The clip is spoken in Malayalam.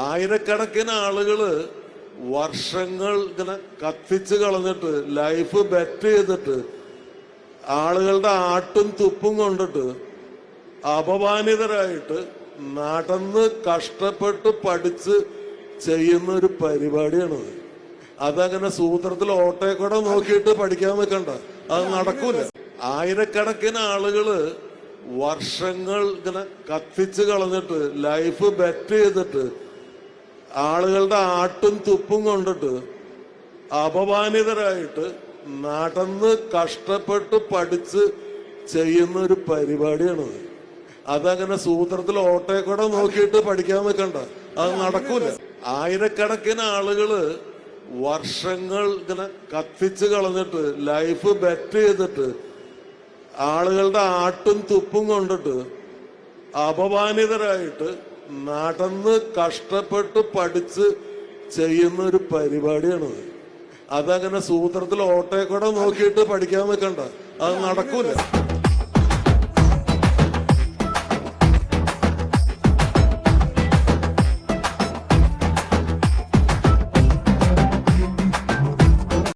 ആയിരക്കണക്കിന് ആളുകൾ വർഷങ്ങൾ ഇങ്ങനെ കത്തിച്ച് കളഞ്ഞിട്ട് ലൈഫ് ബെറ്റ് ചെയ്തിട്ട് ആളുകളുടെ ആട്ടും തുപ്പും കൊണ്ടിട്ട് അപമാനിതരായിട്ട് നടന്ന് കഷ്ടപ്പെട്ട് പഠിച്ച് ചെയ്യുന്ന ഒരു പരിപാടിയാണത്. അതങ്ങനെ സൂത്രത്തിൽ ഓട്ടയെ കൂടെ നോക്കിയിട്ട് പഠിക്കാൻ നിൽക്കണ്ട. അത് നടക്കൂല. ആയിരക്കണക്കിന് ആളുകൾ വർഷങ്ങൾ ഇങ്ങനെ കത്തിച്ച് കളഞ്ഞിട്ട് ലൈഫ് ബെറ്റ് ചെയ്തിട്ട് ആളുകളുടെ ആട്ടും തുപ്പും കൊണ്ടിട്ട് അപമാനിതരായിട്ട് നടന്ന് കഷ്ടപ്പെട്ട് പഠിച്ച് ചെയ്യുന്ന ഒരു പരിപാടിയാണത്. അതങ്ങനെ സൂത്രത്തിൽ ഓട്ടോയെ നോക്കിയിട്ട് പഠിക്കാൻ നിൽക്കണ്ട. അത് നടക്കൂല. ആയിരക്കണക്കിന് ആളുകൾ വർഷങ്ങൾ ഇങ്ങനെ കത്തിച്ച് കളഞ്ഞിട്ട് ലൈഫ് ബെറ്റ് ചെയ്തിട്ട് ആളുകളുടെ ആട്ടും തുപ്പും കൊണ്ടിട്ട് അപമാനിതരായിട്ട് നടന്ന് കഷ്ടപ്പെട്ട് പഠിച്ച് ചെയ്യുന്ന ഒരു പരിപാടിയാണത്. അതങ്ങനെ സൂത്രത്തിൽ ഓട്ടയെ കൂടെ നോക്കിയിട്ട് പഠിക്കാൻ നിൽക്കണ്ട. അത് നടക്കൂല.